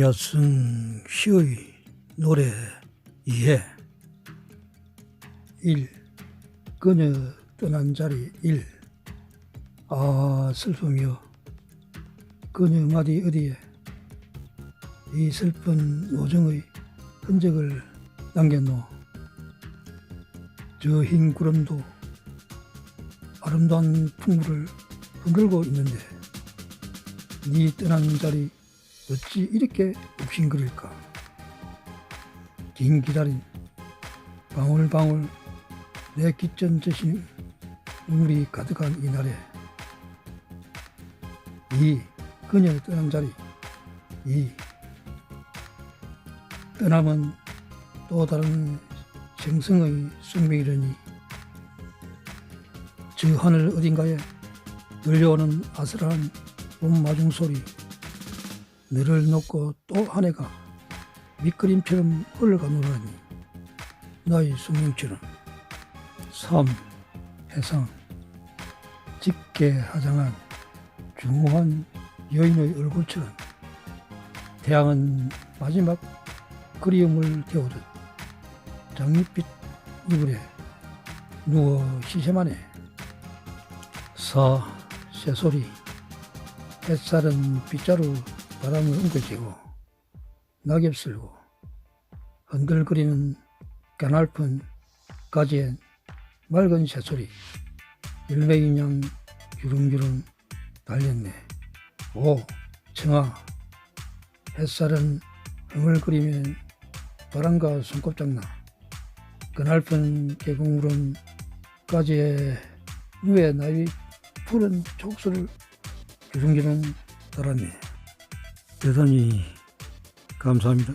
벼승 시의 노래 이해 1. 그녀 떠난 자리 1. 아 슬픔이여 그녀 마디 어디에 이 슬픈 노정의 흔적을 남겼노 저 흰 구름도 아름다운 풍물을 흔들고 있는데 네 떠난 자리 어찌 이렇게 욱신거릴까? 긴 기다림 방울방울 내 깃전 저신 눈물이 가득한 이날에 이 그녀 떠난 자리 이 떠남은 또 다른 생성의 숙명이려니 저 하늘 어딘가에 들려오는 아슬한 봄 마중 소리 너를 놓고 또한 해가 밑그림처럼 흘러가노라니 나의 숙명처럼 삶, 해상 짙게 화장한 중후한 여인의 얼굴처럼 태양은 마지막 그리움을 태우듯 장밋빛 이불에 누워 시샘하네. 사, 새소리 햇살은 빗자루 바람을 웅크지고 낙엽 쓸고 흔들거리는 까날픈 가지엔 맑은 새소리 일메인양 주렁주렁 달렸네. 오 청아 햇살은 흥얼거리면 바람과 손꼽장나. 그날픈 계곡물은 가지에 누에 나이 푸른 촉수를 주렁주렁 달았네 대단히 감사합니다.